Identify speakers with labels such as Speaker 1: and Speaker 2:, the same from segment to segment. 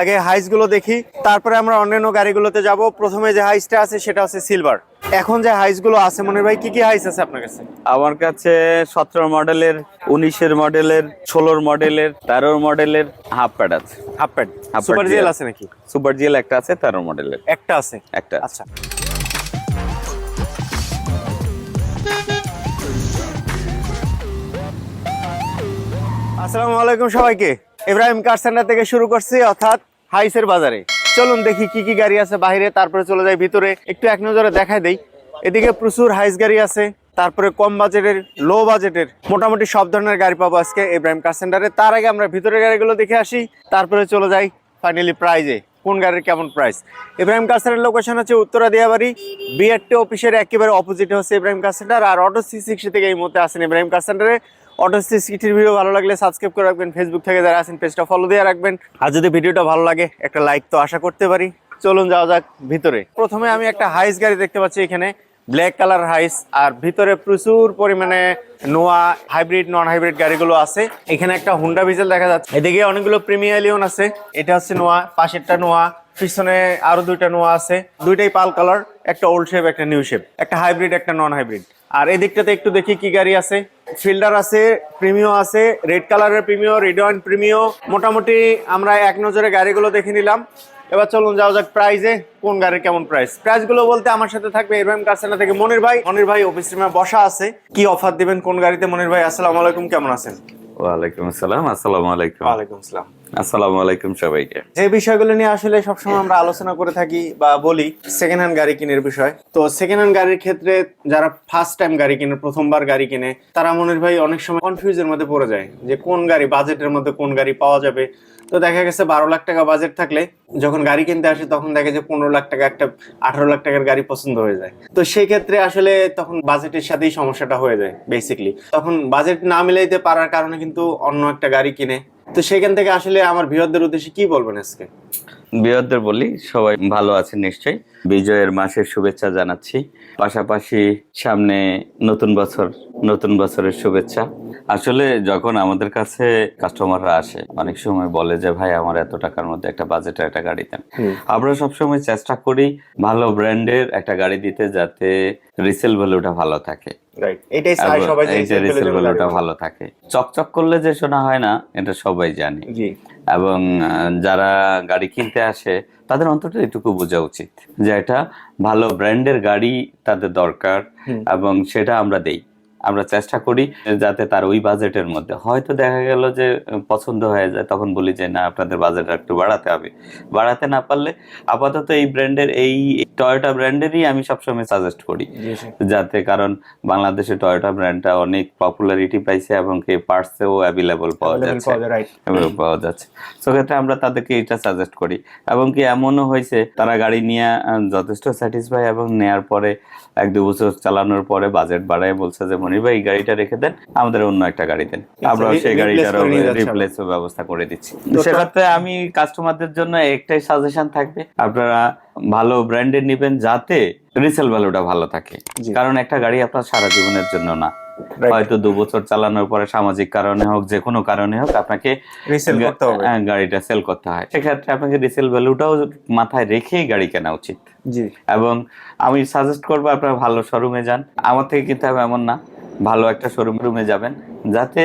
Speaker 1: আগে হাইসগুলো দেখি তারপরে আমরা অন্যান্য গাড়িগুলোতে যাব। প্রথমে যে হাইসটা আছে সেটা হচ্ছে সিলভার এখন যে হাইসগুলো আছে মনে ভাই কি কি হাইস আছে আপনার কাছে?
Speaker 2: আমার কাছে সতেরো মডেলের উনিশের মডেলের ষোলোর মডেলের তেরোর মডেলের হাফ প্যাড আছে।
Speaker 1: হাফ
Speaker 2: প্যাড
Speaker 1: সুপার জিএল আছে নাকি?
Speaker 2: সুপার জিএল একটা আছে তেরো মডেলের
Speaker 1: একটা আছে?
Speaker 2: একটা
Speaker 1: আচ্ছা। আসসালামু আলাইকুম সবাইকে। ইব্রাহিম কার সেন্টার থেকে শুরু করছি, অর্থাৎ হাইসের বাজারে। চলুন দেখি কি কি গাড়ি আছে বাইরে, তারপরে চলে যাই ভিতরে। একটু এক নজরে দেখায় দেই। এদিকে প্রচুর হাইস গাড়ি আছে, তারপরে কম বাজেটের লো বাজেটের, মোটামুটি সব ধরনের গাড়ি পাবো আজকে ইব্রাহিম কার সেন্টারে তার আগে আমরা ভিতরের গাড়িগুলো দেখে আসি, তারপরে চলে যাই ফাইনালি প্রাইজে কোন গাড়ির কেমন price Ibrahim car centre location হচ্ছে উত্তরা দিয়াবাড়ি বিআরটি অফিসের একেবারে অপোজিটে হচ্ছে ইব্রাহিম কার সেন্টার আর অটো সি সিক্সটি থেকে এই মুহূর্তে আসেন ইব্রাহিম কার সেন্টারে অটো সি সিক্সটির ভিডিও ভালো লাগলে সাবস্ক্রাইব করে রাখবেন। ফেসবুক থেকে যারা আছেন পেজটা ফলো দিয়ে রাখবেন। আর যদি ভিডিওটা ভালো লাগে, একটা লাইক তো আশা করতে পারি। চলুন যাওয়া যাক ভিতরে। প্রথমে আমি একটা হাইস গাড়ি দেখতে পাচ্ছি এখানে। ব্ল্যাক কালার হাইস আর ভিতরে প্রচুর পরিমাণে নোয়া হাইব্রিড নন হাইব্রিড গাড়িগুলো আছে। এখানে একটা হুন্ডা ভিজেল দেখা যাচ্ছে। এদিকে অনেকগুলো প্রিমিয়ার লিওন আছে। এটা হচ্ছে নোয়া, পাশেরটা নোয়া। পিছনে আরও দুইটা নোয়া আছে। দুইটাই পাল কালার একটা ওল্ড শেপ একটা নিউ শেপ একটা হাইব্রিড একটা নন হাইব্রিড আর এদিকটাতে একটু দেখি কি গাড়ি আছে। ফিল্ডার আছে প্রিমিও আছে রেড কালারের প্রিমিও রেড ওয়াইন প্রিমিও। মোটামুটি আমরা এক নজরে গাড়িগুলো দেখে নিলাম। এবার চলুন যাওয়া যাক প্রাইজে কোন গাড়ির কেমন প্রাইস প্রাইসগুলো বলতে আমার সাথে থাকবে ইব্রাহিম কারসানা থেকে মনির ভাই। মনির ভাই অফিস রুমে বসা আছে। কি অফার দিবেন কোন গাড়িতে? মনির ভাই আসসালামু আলাইকুম কেমন আছেন?
Speaker 2: ওয়ালাইকুম আসসালাম আসসালামু আলাইকুম।
Speaker 1: ওয়ালাইকুম আসসালাম।
Speaker 2: আসসালামু আলাইকুম সবাইকে।
Speaker 1: যে বিষয়গুলো নিয়ে আসলে সবসময় আমরা আলোচনা করে থাকি বা বলি সেকেন্ড হ্যান্ড গাড়ি কিনের বিষয়। তো সেকেন্ড হ্যান্ড গাড়ির ক্ষেত্রে যারা ফার্স্ট টাইম গাড়ি প্রথমবার গাড়ি তারা মনের ভাই অনেক সময় কনফিউজের মধ্যে পড়ে যায় যে কোন গাড়ি বাজেটের মধ্যে কোন গাড়ি পাওয়া যাবে। তো দেখা গেছে বারো লাখ টাকা বাজেট থাকলে যখন গাড়ি কিনতে আসে তখন দেখে যে পনেরো লাখ টাকা একটা আঠারো লাখ টাকার গাড়ি পছন্দ হয়ে যায়। তো সেই ক্ষেত্রে আসলে তখন বাজেটের সাথেই সমস্যাটা হয়ে যায় বেসিকলি তখন বাজেট না মিলাইতে পারার কারণে কিন্তু অন্য একটা গাড়ি কিনে। তো সেখান থেকে আসলে আমার বৃহৎদের উদ্দেশ্যে কি বলবেন আজকে?
Speaker 2: বৃহদ্দের বলি সবাই ভালো আছেন নিশ্চয়ই। বিজয়ের মাসের শুভেচ্ছা জানাচ্ছি। পাশাপাশি সামনে নতুন বছর নতুন বছরের শুভেচ্ছা। আসলে যখন আমাদের কাছে কাস্টমাররা আসে অনেক সময় বলে যে ভাই আমার এত টাকার মধ্যে একটা বাজেটের একটা গাড়ি দেন। আমরা সবসময় চেষ্টা করি ভালো ব্র্যান্ডের একটা গাড়ি দিতে যাতে রিসেল ভ্যালুটা ভালো থাকে।
Speaker 1: রাইট এটাই সবাই যে
Speaker 2: এই যে
Speaker 1: resale
Speaker 2: রিসেল ভ্যালুটা ভালো। থাকে। চকচক করলে যে শোনা হয় না এটা সবাই জানে। এবং যারা গাড়ি কিনতে আসে তাদের অন্তত এটুকু বোঝা উচিত যে এটা ভালো ব্র্যান্ডের গাড়ি তাদের দরকার এবং সেটা আমরা দেই। আমরা চেষ্টা করি যাতে তার ওই বাজেটের মধ্যে। হয়তো দেখা গেল যে পছন্দ হয়ে যায় তখন বলি যে না আপনাদের বাজেট একটু বাড়াতে হবে। বাড়াতে না পারলে আপাতত এই ব্র্যান্ডের এই টয়োটা ব্র্যান্ডেরই আমি সবসময় সাজেস্ট করি। যাতে কারণ বাংলাদেশে টয়োটা ব্র্যান্ডটা অনেক পপুলারিটি পাইছে এবং কি পার্টসেও অ্যাভেলেবল পাওয়া যাচ্ছে।
Speaker 1: পাওয়া
Speaker 2: যাচ্ছে। সেক্ষেত্রে আমরা তাদেরকে এটা সাজেস্ট করি। এবং কি এমনও হয়েছে তারা গাড়ি নিয়ে যথেষ্ট স্যাটিসফাই এবং নেয়ার পরে এক দু বছর চালানোর পরে বাজেট বাড়ায় বলছে যে মনির ভাই এই গাড়িটা রেখে দেন আমাদের অন্য একটা গাড়ি দেন। আমরা সেই
Speaker 1: গাড়িটা
Speaker 2: রিপ্লেস ব্যবস্থা করে দিচ্ছি। সেক্ষেত্রে আমি কাস্টমারদের জন্য একটাই সাজেশন থাকবে আপনারা ভালো ব্র্যান্ডের নেবেন যাতে রিসেল ভ্যালুটা ভালো থাকে। কারণ একটা গাড়ি আপনার সারা জীবনের জন্য না. হয়তো দু বছর চালানোর পরে সামাজিক কারণে হোক যে কোনো কারণে হোক আপনাকে
Speaker 1: রিসেল করতে হবে।
Speaker 2: হ্যাঁ, গাড়িটা সেল করতে হয়। সেক্ষেত্রে আপনাকে রিসেল ভ্যালুটাও মাথায় রেখেই গাড়ি কেনা উচিত।
Speaker 1: জি।
Speaker 2: এবং আমি সাজেস্ট করব আপনারা ভালো শোরুমে যান। আমার থেকে কিনতে হবে এমন না ভালো একটা শোরুম রুমে যাবেন যাতে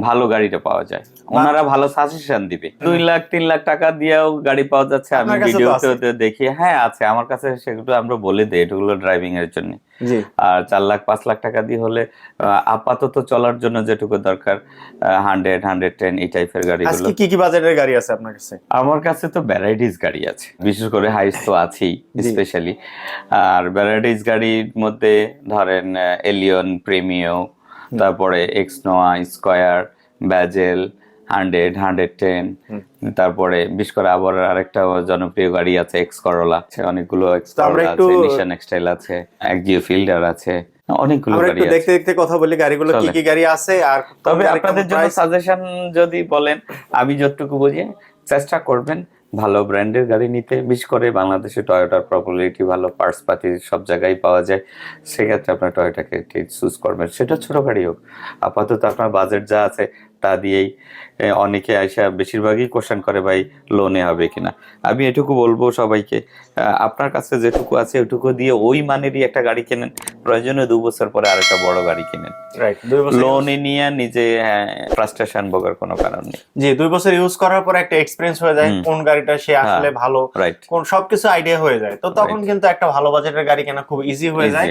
Speaker 2: ভালো গাড়িটা পাওয়া যায়। ওনারা ভালো সাজেশন দিবে। দুই লাখ তিন লাখ টাকা দিয়েও গাড়ি পাওয়া যাচ্ছে আমি ভিডিওতে দেখি। হ্যাঁ আছে। আমার কাছে সেগুলো আমরা বলে দিই এগুলো ড্রাইভিং এর জন্য। আর চার লাখ পাঁচ লাখ টাকা দিয়ে হলে আপাতত চলার জন্য যেটুকু দরকার হান্ড্রেড হান্ড্রেড টেন এই টাইপের গাড়িগুলো।
Speaker 1: কি কি বাজেটের গাড়ি আছে আপনার কাছে?
Speaker 2: আমার কাছে তো ভ্যারাইটিস গাড়ি আছে। বিশেষ করে হাইস তো আছেই স্পেশালি আর ভ্যারাইটিস গাড়ির মধ্যে ধরেন এলিয়ন প্রেমিও তারপরে X Noah square Vezel hundred hundred ten. তারপরে বিশেষ করে আবার আরেকটা জনপ্রিয় গাড়ি আছে এক্স করোলা আছে অনেকগুলো এক্স করোলা আছে নিশান এক্সটাইল আছে একজিও ফিল্ডার আছে অনেকগুলো গাড়ি আছে।
Speaker 1: দেখতে দেখতে কথা বলি গাড়িগুলো কি কি গাড়ি আছে আর
Speaker 2: তবে আপনাদের জন্য সাজেশন যদি বলেন আমি যতটুকু বুঝি চেষ্টা করবেন ভালো ব্র্যান্ডের গাড়ি নিতে। বিশেষ করে বাংলাদেশে টয়োটার পপুলারিটি ভালো পার্টস পাতি সব জায়গায় পাওয়া যায়। সেক্ষেত্রে আপনার টয়োটাকে চুজ করবেন। সেটা ছোট গাড়ি হোক। আপাতত আপনার বাজেট যা আছে তা দিয়েই অনেকে আইসা বেশিরভাগই কোশ্চেন করে ভাই লোনে হবে কিনা। আমি এটুকু বলব সবাইকে আপনার কাছে যেটুকু আছে ওটুকু দিয়ে ওই মানেরই একটা গাড়ি কেনেন। প্রয়োজনে দু বছর পরে আরেকটা বড় গাড়ি কিনেন। লোনে নিয়ে নিজে ফ্রাস্ট্রেশন ভোগার কোনো কারণ নেই।
Speaker 1: জি দুই বছর ইউজ করার পর একটা এক্সপিরিয়েন্স হয়ে যায় কোন গাড়িটা সে আসলে
Speaker 2: হ্যাঁ।
Speaker 1: ভালো কোন সবকিছু আইডিয়া হয়ে যায়। তো তখন কিন্তু একটা ভালো বাজেটের গাড়ি কেনা খুব ইজি হয়ে যায়।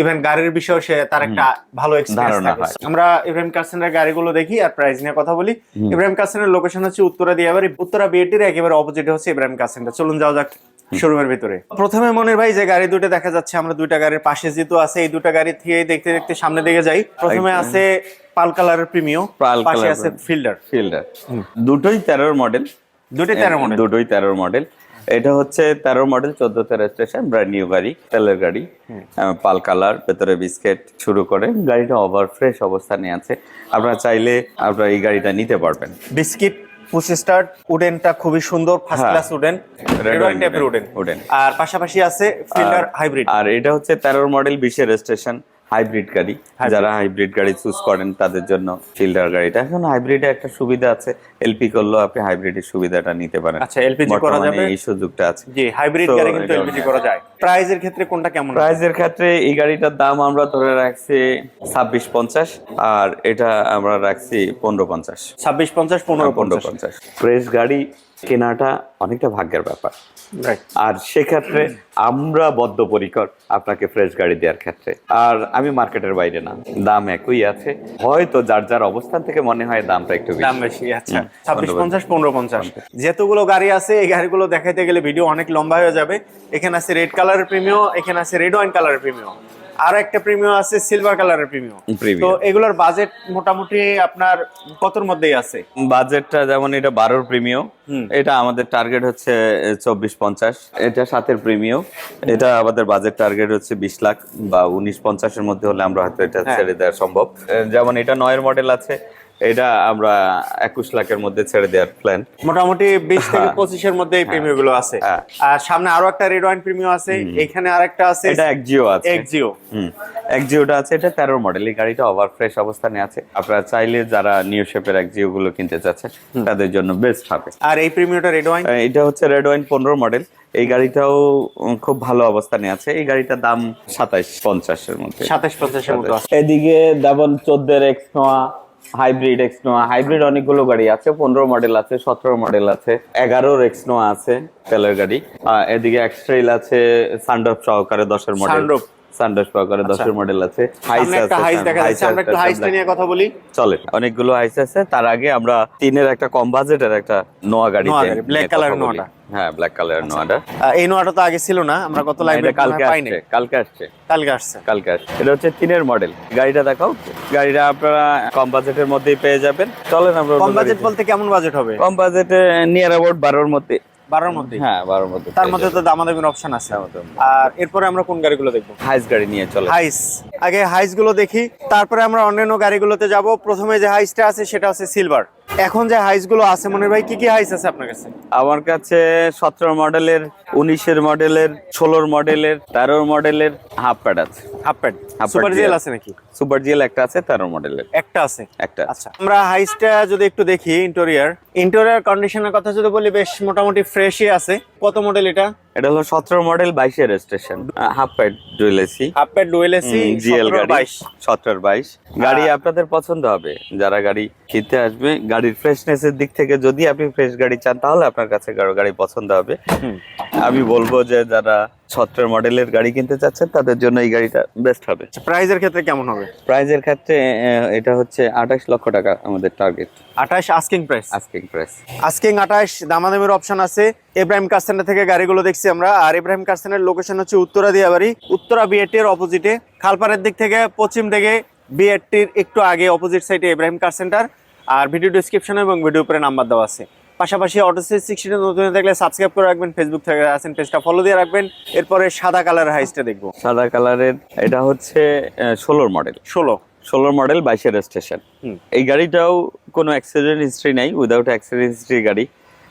Speaker 1: ইভেন গাড়ির বিষয়ে সে তার একটা ভালো এক্সপিরিয়েন্স থাকে।
Speaker 2: হয়।
Speaker 1: আমরা ইব্রাহিম কাসেনের গাড়িগুলো দেখি আর প্রাইস নিয়ে কথা বলি।
Speaker 2: হুম।
Speaker 1: ইব্রাহিম কাসেনের লোকেশন হচ্ছে উত্তরা দিয়াবাড়ি উত্তরা বিএটির একেবারে অপোজিটে হচ্ছে ইব্রাহিম কাসেনটা চলুন যাওয়া যাক শোরুমের ভিতরে। প্রথমে মনির ভাই যে গাড়ি দুটো দেখা যাচ্ছে আমরা দুইটা গাড়ির পাশে যেহেতু আছে এই দুটা গাড়ি থেকে দেখতে দেখতে সামনে দিকে যাই। প্রথমে আছে পাল কালারের প্রিমিও
Speaker 2: পাল
Speaker 1: পাশে আছে ফিল্ডার।
Speaker 2: ফিল্ডার। দুটোই তেরোর মডেল
Speaker 1: দুটোই তেরো মডেল
Speaker 2: দুটোই তেরোর মডেল এটা হচ্ছে তেরো মডেল চোদ্দ তেরো স্টেশন ব্র্যান্ড নিউ গাড়ি তেলের গাড়ি পাল কালার ভেতরে বিস্কেট শুরু করে গাড়িটা ওভার ফ্রেশ অবস্থানে আছে। আপনারা চাইলে আপনারা এই গাড়িটা নিতে পারবেন।
Speaker 1: বিস্কিট পুশ স্টার্ট উডেনটা খুবই সুন্দর ফার্স্ট
Speaker 2: হ্যাঁ।
Speaker 1: ক্লাস উডেন টাইপের
Speaker 2: উডেন।
Speaker 1: আর পাশাপাশি আছে ফিল্ডার হাইব্রিড
Speaker 2: আর এটা হচ্ছে তেরোর মডেল বিশের স্টেশন হাইব্রিড গাড়ি। যারা হাইব্রিড গাড়ি চুজ করেন তাদের জন্য ফিল্ডার গাড়িটা। এখন হাইব্রিডে একটা সুবিধা আছে। এলপি করলেও আপনি হাইব্রিডের সুবিধাটা নিতে পারেন।
Speaker 1: আচ্ছা, LPG করা যাবে?
Speaker 2: এই সুযোগটা আছে।
Speaker 1: জি হাইব্রিড গাড়ি কিন্তু এলপিজি করা যায়। প্রাইজের ক্ষেত্রে কোনটা কেমন
Speaker 2: প্রাইজের ক্ষেত্রে এই গাড়িটার দাম আমরা ধরে রাখছি ছাব্বিশ পঞ্চাশ আর এটা আমরা রাখছি পনেরো পঞ্চাশ।
Speaker 1: ছাব্বিশ পঞ্চাশ পনেরো
Speaker 2: পনেরো
Speaker 1: পঞ্চাশ।
Speaker 2: পঞ্চাশ। ফ্রেশ গাড়ি কেনাটা অনেকটা ভাগ্যের ব্যাপার। আর সেক্ষেত্রে আমরা বদ্ধপরিকর আপনাকে ফ্রেশ গাড়ি দেওয়ার ক্ষেত্রে। আর আমি মার্কেটের বাইরে না দাম একই আছে। হয়তো যার যার অবস্থান থেকে মনে হয় দামটা একটু
Speaker 1: দাম
Speaker 2: বেশি
Speaker 1: আচ্ছা। ছাব্বিশ পঞ্চাশ পনেরো পঞ্চাশ। যেতগুলো গাড়ি আছে এই গাড়িগুলো দেখাইতে গেলে ভিডিও অনেক লম্বা হয়ে যাবে। এখানে আছে রেড কালারের প্রিমিয়াম এখানে আছে রেড ওয়াইন কালারের প্রিমিও আর একটা প্রিমিয়াম আছে সিলভার কালারের
Speaker 2: প্রিমিয়াম।
Speaker 1: তো এগুলোর বাজেট মোটামুটি আপনার কতর মধ্যেই আছে
Speaker 2: বাজেটটা যেমন এটা বারোর প্রিমিয়াম। এটা আমাদের টার্গেট হচ্ছে চব্বিশ পঞ্চাশ এটা সাতের প্রিমিয়াম এটা আমাদের বাজেট টার্গেট হচ্ছে বিশ লাখ বা উনিশ পঞ্চাশের মধ্যে হলে আমরা হয়তো এটা
Speaker 1: হ্যাঁ।
Speaker 2: ছেড়ে দেওয়া সম্ভব যেমন এটা নয়ের মডেল আছে এটা আমরা একুশ লাখের মধ্যে ছেড়ে দেওয়ার প্ল্যান
Speaker 1: মোটামুটি বিশ থেকে
Speaker 2: হ্যাঁ।
Speaker 1: পঁচিশের মধ্যে এই প্রিমিও গুলো আছে।
Speaker 2: হ্যাঁ।
Speaker 1: আর সামনে আরও একটা রেড ওয়াইন প্রিমিও আছে। এখানে আরেকটা আছে।
Speaker 2: এটা একজিও আছে। একজিওটা আছে এটা তেরোর মডেল এই গাড়িটা ওভার ফ্রেশ অবস্থানে আছে। আপনারা চাইলে যারা নিউ শেপের একজিও গুলো কিনতে চাচ্ছেন তাদের জন্য বেস্ট হবে।
Speaker 1: আর এই প্রিমিওটা রেড ওয়াইন
Speaker 2: এটা হচ্ছে রেড ওয়াইন পনেরো মডেল এই গাড়িটাও খুব ভালো অবস্থানে আছে। এই গাড়িটার দাম সাতাইশ পঞ্চাশের মধ্যে।
Speaker 1: সাতাশ পঞ্চাশের আছে।
Speaker 2: এদিকে যেমন চোদ্দের X Noah hybrid X Noah hybrid অনেকগুলো গাড়ি আছে, পনেরো মডেল আছে, সতেরো মডেল আছে, এগারোর এক্সনোয়া আছে তেলের গাড়ি। এদিকে এক্সট্রেল আছে সানডপ সহকারে দশের মডেল
Speaker 1: Sunroof।
Speaker 2: সানডপ সহকারে দশের মডেল আছে। হাইস আছে
Speaker 1: হাইস দেখা যাচ্ছে আমরা একটু হাইস নিয়ে কথা বলি।
Speaker 2: চলে অনেকগুলো হাইস আছে। তার আগে আমরা তিনের একটা কম বাজেটের একটা নোয়া গাড়ি
Speaker 1: নোয়া
Speaker 2: নিয়ে
Speaker 1: গাড়ি, black
Speaker 2: কথা
Speaker 1: colour
Speaker 2: বলি।
Speaker 1: নোয়াটা।
Speaker 2: হ্যাঁ ব্ল্যাক কালার নোয়াটা।
Speaker 1: এই নোয়াটা তো আগে ছিল না আমরা কত লাইভে
Speaker 2: কালকে
Speaker 1: পাইনি
Speaker 2: আসছে কালকে আসছে।
Speaker 1: কালকে আসছে।
Speaker 2: কালকে আসছে। এটা হচ্ছে তিনের মডেল গাড়িটা দেখাও। গাড়িটা আপনারা কম বাজেটের মধ্যেই পেয়ে যাবেন। চলেন আমরা
Speaker 1: কম বাজেট বলতে কেমন বাজেট হবে?
Speaker 2: কম বাজেটে নিয়ার অ্যাবাউট বারোর মধ্যে।
Speaker 1: বারোর মধ্যে?
Speaker 2: হ্যাঁ বারোর মধ্যে।
Speaker 1: তার মধ্যে তো অপশন আছে। আর এরপরে আমরা কোন গাড়িগুলো দেখব?
Speaker 2: হাইস গাড়ি নিয়ে চলে।
Speaker 1: হাইস আগে হাইসগুলো দেখি তারপরে আমরা অন্যান্য গাড়িগুলোতে যাব। প্রথমে যে হাইসটা আছে সেটা হচ্ছে সিলভার এখন যে হাইসগুলো আছে মনে ভাই কি কি হাইস আছে আপনার কাছে?
Speaker 2: আমার কাছে সতেরো মডেলের উনিশের মডেলের ষোলোর মডেলের তেরোর মডেলের হাফ প্যাড আছে।
Speaker 1: হাফ প্যাড সুপার জিএল আছে নাকি?
Speaker 2: সুপার জিএল একটা আছে তেরো মডেলের।
Speaker 1: একটা আছে?
Speaker 2: একটা
Speaker 1: আচ্ছা আমরা হাইসটা যদি একটু দেখি ইন্টেরিয়র ইন্টেরিয়র কন্ডিশনের কথা যদি বলি বেশ মোটামুটি ফ্রেশই আছে। কত মডেল এটা?
Speaker 2: এটা হলো সতেরো মডেল বাইশের station half pad dual AC
Speaker 1: half pad dual AC
Speaker 2: GL গাড়ি
Speaker 1: বাইশ।
Speaker 2: সতেরো বাইশ। গাড়ি আপনাদের পছন্দ হবে। যারা গাড়ি কিনতে আসবে গাড়ির ফ্রেশনেস এর দিক থেকে যদি আপনি ফ্রেশ গাড়ি চান তাহলে আপনার কাছে গাড়ি গাড়ি পছন্দ হবে। আমি বলব যে যারা সতেরো মডেলের গাড়ি কিনতে চাচ্ছেন তাদের জন্য এই গাড়িটা বেস্ট হবে।
Speaker 1: প্রাইজের ক্ষেত্রে কেমন হবে?
Speaker 2: প্রাইজের ক্ষেত্রে এটা হচ্ছে আঠাশ লক্ষ টাকা আমাদের টার্গেট
Speaker 1: আঠাশ asking price
Speaker 2: asking price
Speaker 1: asking আঠাশ দামাদামের অপশন আছে। ইব্রাহিম কারসেন্টার থেকে গাড়িগুলো দেখছি আমরা। আর ইব্রাহিম কারসেনের লোকেশন হচ্ছে উত্তরা দিয়াবাড়ি। উত্তরা বিএটির অপোজিটে খালপাড়ের দিক থেকে পশ্চিম দিকে বিএটির একটু আগে অপোজিট সাইডে ইব্রাহিম কার সেন্টার আর ভিডিও ডিসক্রিপশনে এবং ভিডিও উপরে নাম্বার দেওয়া আছে। পাশাপাশি অটোসিস সিক্সটি নতুন থাকলে সাবস্ক্রাইব করে রাখবেন ফেসবুক থেকে আছেন পেজটা ফলো দিয়ে রাখবেন। এরপরে সাদা কালার হাইসটা দেখব।
Speaker 2: সাদা কালারের এটা হচ্ছে ষোলোর মডেল
Speaker 1: ষোলো।
Speaker 2: ষোলোর মডেল বাইশের স্টেশন এই গাড়িটাও কোনো অ্যাক্সিডেন্ট হিস্ট্রি নাই উইদাউট অ্যাক্সিডেন্ট হিস্ট্রি গাড়ি।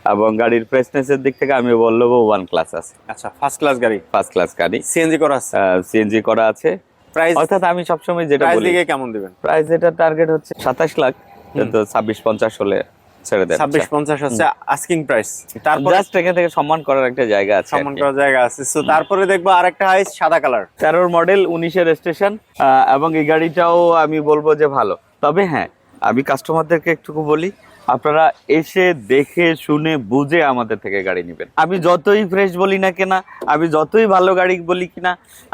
Speaker 2: এবং গাড়ির ফ্রেশনেসের দিক থেকে আমি বলব ওয়ান ক্লাস আছে।
Speaker 1: আচ্ছা ফার্স্ট ক্লাস গাড়ি।
Speaker 2: ফার্স্ট ক্লাস গাড়ি।
Speaker 1: সিএনজি করা আছে?
Speaker 2: সিএনজি করা আছে।
Speaker 1: প্রাইস
Speaker 2: অর্থাৎ আমি সবসময় যেটা বলি
Speaker 1: কেমন দিবেন?
Speaker 2: প্রাইস এটা টার্গেট হচ্ছে সাতাশ লাখ তো ছাব্বিশ পঞ্চাশ হলে ছেড়ে দেন
Speaker 1: ছাব্বিশ পঞ্চাশ হচ্ছে আস্কিং প্রাইস তারপরে
Speaker 2: জাস্ট এখান থেকে সম্মান করার একটা জায়গা আছে
Speaker 1: সম্মান করার জায়গা আছে। সো তারপরে দেখব আরেকটা হাইস সাদা কালার
Speaker 2: তেরোর মডেল উনিশের স্টেশন এবং এই গাড়িটাও আমি বলব যে ভালো। তবে হ্যাঁ আমি কাস্টমারদেরকে একটুকু বলি আপনারা এসে দেখে শুনে বুঝে আমাদের থেকে গাড়ি নেবেন। আমি যতই ফ্রেশ বলি না কেনা আমি যতই ভালো গাড়ি বলি কিনা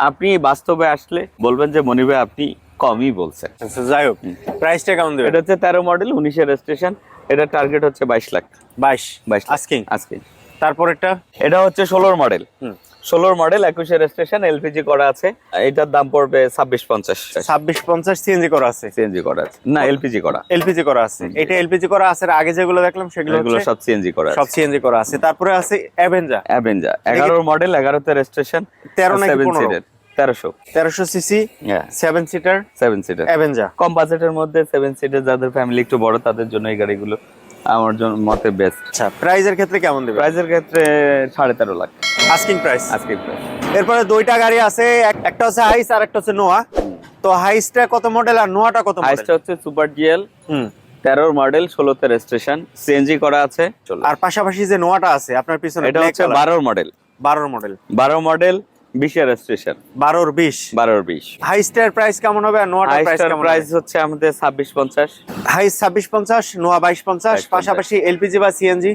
Speaker 2: আপনি বাস্তবে আসলে বলবেন যে মনির আপনি কমই বলছেন।
Speaker 1: আচ্ছা, যাই হোক প্রাইসটা কেমন দেবে
Speaker 2: এটা হচ্ছে তেরো মডেল উনিশের স্টেশন এটা টার্গেট হচ্ছে বাইশ লাখ।
Speaker 1: বাইশ।
Speaker 2: বাইশ
Speaker 1: আস্কিং
Speaker 2: আজকে
Speaker 1: তারপরেরটা?
Speaker 2: এটা হচ্ছে ষোলোর মডেল
Speaker 1: হুম।
Speaker 2: ষোলোর মডেল একুশের স্টেশন এলপিজি করা আছে। এটার দাম পড়বে ছাব্বিশ পঞ্চাশ।
Speaker 1: ছাব্বিশ পঞ্চাশ সিএনজি করা আছে।
Speaker 2: সিএনজি করা আছে। না এলপিজি করা।
Speaker 1: এলপিজি করা আছে। এটা এলপিজি করা আছে আগে যেগুলো দেখলাম সেগুলো
Speaker 2: এগুলো সব সিএনজি করা
Speaker 1: সব সিএনজি করা আছে। তারপরে আছে অ্যাভেঞ্জা
Speaker 2: অ্যাভেঞ্জা এগারোর মডেল এগারোতে রেজিস্ট্রেশন
Speaker 1: 13 নাকি
Speaker 2: সেভেন
Speaker 1: 15?
Speaker 2: সিটের তেরোশো।
Speaker 1: তেরোশো সিসি সেভেন সিটার
Speaker 2: সেভেন সিটের
Speaker 1: অ্যাভেঞ্জা
Speaker 2: কম বাজেটের মধ্যে সেভেন সিটের যাদের ফ্যামিলি একটু বড় তাদের জন্য এই গাড়িগুলো আমার জন্য মতে বেস্ট
Speaker 1: আচ্ছা প্রাইজের ক্ষেত্রে কেমন দেবে
Speaker 2: প্রাইসের ক্ষেত্রে সাড়ে তেরো লাখ।
Speaker 1: আস্কিং প্রাইস
Speaker 2: আজকে প্রাইস
Speaker 1: এরপরে দুইটা গাড়ি আছে একটা হচ্ছে হাইস আর একটা হচ্ছে নোয়া তো হাইসটা কত মডেল আর নোয়াটা কত
Speaker 2: হাইসটা হচ্ছে সুপার জিএল
Speaker 1: হুম।
Speaker 2: তেরোর মডেল ষোলোতে রেজিস্ট্রেশন সিএনজি করা আছে
Speaker 1: আর পাশাপাশি যে নোয়াটা আছে আপনার পিছনে
Speaker 2: এটা হচ্ছে বারোর মডেল
Speaker 1: বারোর মডেল
Speaker 2: বারো মডেল বিশের রেজিস্ট্রেশন
Speaker 1: বারোর বিশ।
Speaker 2: বারোর বিশ।
Speaker 1: হাইস্টার প্রাইস কেমন হবে আর নোয়াটার প্রাইস কেমন
Speaker 2: প্রাইস হচ্ছে আমাদের ছাব্বিশ পঞ্চাশ।
Speaker 1: হাইস ছাব্বিশ পঞ্চাশ নোয়া বাইশ পঞ্চাশ পাশাপাশি এলপিজি বা সিএনজি?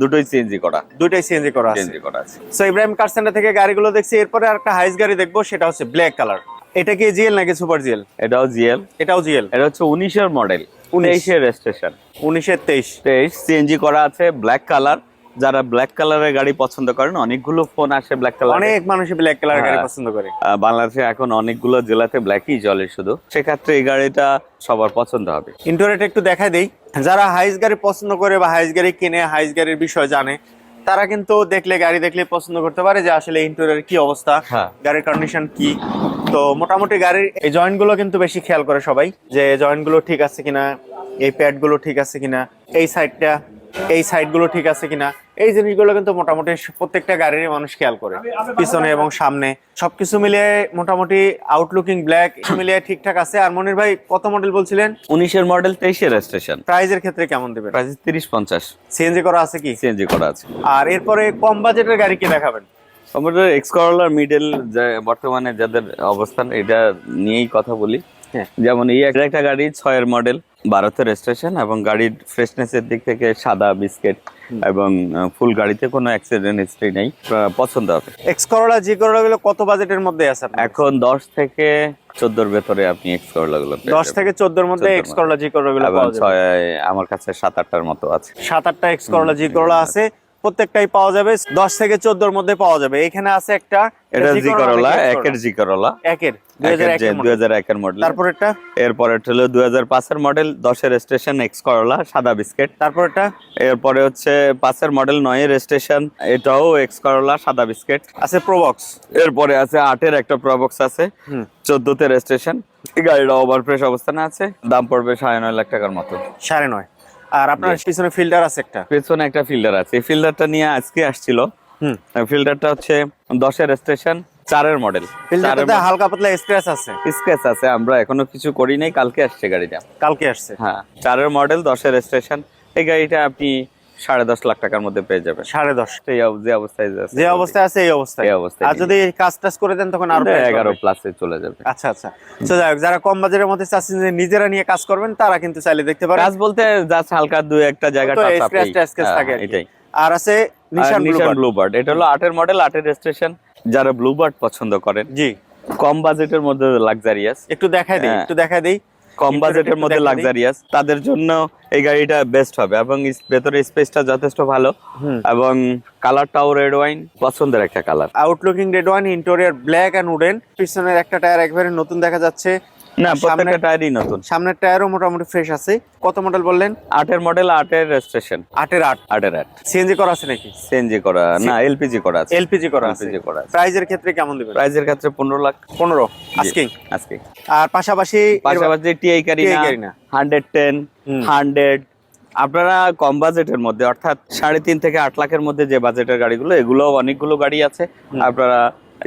Speaker 2: দুটোই সিএনজি করা।
Speaker 1: দুইটাই সিএনজি করা আছে।
Speaker 2: সিএনজি করা আছে।
Speaker 1: সো ইব্রাহিম কার সেন্টার থেকে গাড়িগুলো দেখছি এরপরে আরেকটা হাইস গাড়ি দেখব সেটা হচ্ছে ব্ল্যাক কালার এটা কি জিএল নাকি সুপার জিএল
Speaker 2: এটাও জিএল
Speaker 1: এটাও জিএল
Speaker 2: এটা হচ্ছে উনিশের মডেল
Speaker 1: 19
Speaker 2: উনিশের রেজিস্ট্রেশন
Speaker 1: উনিশের তেইশ।
Speaker 2: তেইশ সিএনজি করা আছে ব্ল্যাক কালার যারা ব্ল্যাক কালারের গাড়ি পছন্দ করেন অনেকগুলো ফোন আসে ব্ল্যাক কালার
Speaker 1: অনেক মানুষই ব্ল্যাক কালার গাড়ি
Speaker 2: হ্যাঁ।
Speaker 1: পছন্দ করে।
Speaker 2: বাংলাদেশে এখন অনেকগুলো জেলাতে ব্ল্যাকই চলে শুধু। সেক্ষেত্রে এই গাড়িটা সবার পছন্দ হবে।
Speaker 1: ইন্টোরেট একটু দেখাই দেই। যারা হাইস গাড়ি পছন্দ করে বা হাইস গাড়ি কিনে হাইস গাড়ির বিষয় জানে তারা কিন্তু দেখলে গাড়ি দেখলে পছন্দ করতে পারে যে আসলে ইন্টোরিয়ার কি অবস্থা
Speaker 2: হ্যাঁ।
Speaker 1: গাড়ির কন্ডিশন কি। তো মোটামুটি গাড়ির এই জয়েন্টগুলো কিন্তু বেশি খেয়াল করে সবাই যে জয়েন্টগুলো ঠিক আছে কিনা এই প্যাডগুলো ঠিক আছে কিনা এই সাইডটা এই সাইডগুলো ঠিক আছে কিনা? এই জিনিসগুলো কিন্তু মোটামুটি প্রত্যেকটা গাড়ির মানুষ খেয়াল করে। পিছনে এবং সামনে। সবকিছু মিলিয়ে মোটামুটি আউটলুকিং ব্ল্যাক মিলিয়ে ঠিকঠাক আছে। আর মনির ভাই কত মডেল বলছিলেন?
Speaker 2: উনিশের মডেল তেইশের রেজিস্ট্রেশন
Speaker 1: প্রাইজের ক্ষেত্রে কেমন দেবেন?
Speaker 2: প্রাইস তিরিশ পঞ্চাশ।
Speaker 1: সিএনজি করা আছে কি?
Speaker 2: সিএনজি করা আছে।
Speaker 1: আর এরপরে কম বাজেটের গাড়ি কি দেখাবেন?
Speaker 2: আমাদের এক্স করলার মিডল বর্তমানে যাদের অবস্থান এটা নিয়েই কথা বলি। যেমন এই একটা গাড়ি ছয়ের মডেল বারোতে রেজিস্ট্রেশন এবং গাড়ির ফ্রেশনেস এর দিক থেকে সাদা বিস্কিট এবং ফুল গাড়িতে কোনো অ্যাক্সিডেন্ট হিস্ট্রি নেই পছন্দ হবে।
Speaker 1: এক্স করোলা জি করোলা গুলো কত বাজেটের মধ্যে আছে
Speaker 2: এখন দশ থেকে চোদ্দোর ভেতরে আপনি এক্স করলা গুলো
Speaker 1: দশ থেকে চোদ্দোর মধ্যে এক্স করোলা জি করোলা গুলো
Speaker 2: আমার কাছে সাত আটটার মতো আছে।
Speaker 1: সাত আটটা এক্স করোলা জি করোলা আছে। প্রত্যেকটাই পাওয়া যাবে দশ থেকে চোদ্দোর মধ্যে পাওয়া যাবে। এখানে আছে একটা
Speaker 2: এটা জি করলা একের জি করলা
Speaker 1: একের একের
Speaker 2: এরপরে হলো দুই হাজার পাঁচের মডেল দশের স্টেশন এক্স করলা সাদা বিস্কিট।
Speaker 1: তারপরেরটা?
Speaker 2: এরপরে হচ্ছে পাঁচের মডেল নয়ের স্টেশন এটাও এক্স করলা সাদা বিস্কিট।
Speaker 1: আছে প্রোবক্স
Speaker 2: এরপরে আছে আটের একটা প্রবক্স আছে। চোদ্দতে রেজিস্ট্রেশন গাড়িটা ওভার ফ্রেশ অবস্থানে আছে। দাম পড়বে সাড়ে নয় লাখ টাকার মতো।
Speaker 1: সাড়ে নয়। আর আপনার পিছনে ফিল্টার আছে একটা?
Speaker 2: পিছনে একটা ফিল্ডার আছে। এই ফিল্ডারটা নিয়ে আজকে আসছিল।
Speaker 1: হুম।
Speaker 2: ফিল্ডারটা হচ্ছে দশের স্টেশন চারের মডেল
Speaker 1: ফিল্টারটাতে হালকা পাতলা স্ক্র্যাচ আছে।
Speaker 2: স্ক্র্যাচ আছে আমরা এখনও কিছু করি নাই কালকে আসছে গাড়িটা।
Speaker 1: কালকে আসছে।
Speaker 2: হ্যাঁ চারের মডেল দশের স্টেশন এই গাড়িটা আপনি সাড়ে দশ লাখ টাকার মধ্যে পেয়ে যাবেন।
Speaker 1: সাড়ে দশ।
Speaker 2: যে অবস্থায়
Speaker 1: যে অবস্থায় আছে এই অবস্থায়।
Speaker 2: এই অবস্থায়
Speaker 1: আর যদি কাজ টাজ করে দেন তখন আরও
Speaker 2: এগারো। প্লাসে চলে যাবে।
Speaker 1: আচ্ছা আচ্ছা। তো যাই হোক, যারা কম বাজারের মধ্যে চাচ্ছেন যে নিজেরা নিয়ে কাজ করবেন তারা কিন্তু চাইলে দেখতে পারেন।
Speaker 2: কাজ বলতে জাস্ট হালকা দু একটা জায়গা হ্যাঁ,
Speaker 1: থাকে আর
Speaker 2: এটাই।
Speaker 1: আর আছে নিশান ব্লুবার্ড
Speaker 2: এটা হলো আটের মডেল আটের স্টেশন যারা ব্লুবার্ড পছন্দ করেন
Speaker 1: জি।
Speaker 2: কম বাজেটের মধ্যে লাক্সারিয়াস
Speaker 1: একটু দেখাই দেই
Speaker 2: হ্যাঁ।
Speaker 1: একটু দেখাই দেই।
Speaker 2: কম বাজেটের মধ্যে লাক্সারিয়াস তাদের জন্য এই গাড়িটা বেস্ট হবে এবং ভেতরে স্পেসটা যথেষ্ট ভালো। এবং কালারটাও রেড ওয়াইন পছন্দের একটা colour
Speaker 1: outlooking red wine interior black and wooden পিছনের একটা টায়ার একবারে নতুন দেখা যাচ্ছে।
Speaker 2: না প্রত্যেকটা টায়ারই নতুন।
Speaker 1: সামনের টায়ারও মোটামুটি ফ্রেশ আছে। কত মডেল বললেন?
Speaker 2: আটের মডেল আটের রেজিস্ট্রেশন
Speaker 1: আটের আট।
Speaker 2: আটের আট।
Speaker 1: সিএনজি করা আছে নাকি?
Speaker 2: সিএনজি করা না এলপিজি করা আছে।
Speaker 1: এলপিজি করা আছে।
Speaker 2: এলপিজি করা আছে।
Speaker 1: প্রাইজের ক্ষেত্রে কেমন দিবেন?
Speaker 2: প্রাইজের ক্ষেত্রে পনেরো লাখ।
Speaker 1: পনেরো আস্কিং
Speaker 2: আজকে
Speaker 1: আর পাশাপাশি
Speaker 2: পাশাপাশি TI Carina. Hundred ten hundred আপনারা কম বাজেটের মধ্যে অর্থাৎ সাড়ে তিন থেকে আট লাখের মধ্যে যে বাজেটের গাড়িগুলো এগুলো অনেকগুলো গাড়ি আছে। আপনারা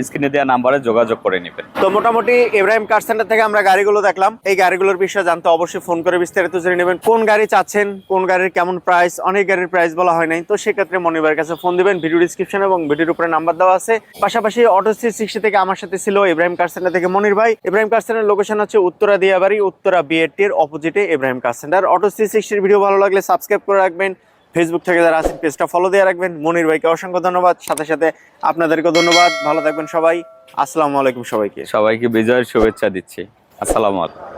Speaker 2: স্ক্রিনে দেওয়া নাম্বারে যোগাযোগ করে নেবেন।
Speaker 1: তো মোটামুটি ইব্রাহিম কার সেন্টার থেকে আমরা গাড়িগুলো দেখলাম। এই গাড়িগুলোর বিষয়ে জানতে অবশ্যই ফোন করে বিস্তারিত জেনে নেবেন। কোন গাড়ি চাচ্ছেন, কোন গাড়ির কেমন প্রাইস অনেক গাড়ির প্রাইস বলা হয় নাই। তো সেক্ষেত্রে মনিবার কাছে ফোন দিবেন ভিডিও ডিসক্রিপশন এবং ভিডিওর উপরে নাম্বার দেওয়া আছে। পাশাপাশি অটো সি সিক্সটি থেকে আমার সাথে ছিল ইব্রাহিম কার সেন্টার থেকে মনির ভাই। ইব্রাহিম কার সেন্টার লোকেশন হচ্ছে উত্তরা দিয়াবাড়ি, উত্তরা বিএটির অপোজিটে Ibrahim car centre. Auto C সিক্সটির video ভালো লাগলে সাবস্ক্রাইব করে রাখবেন। ফেসবুক থেকে যারা আছেন, পেজটা ফলো দিয়ে রাখবেন। মনির ভাইকে অসংখ্য ধন্যবাদ। সাথে সাথে আপনাদেরকে ধন্যবাদ। ভালো থাকবেন সবাই। আসসালামু আলাইকুম সবাইকে।
Speaker 2: সবাইকে বিজয়ের শুভেচ্ছা দিচ্ছি। আসসালামু আলাইকুম।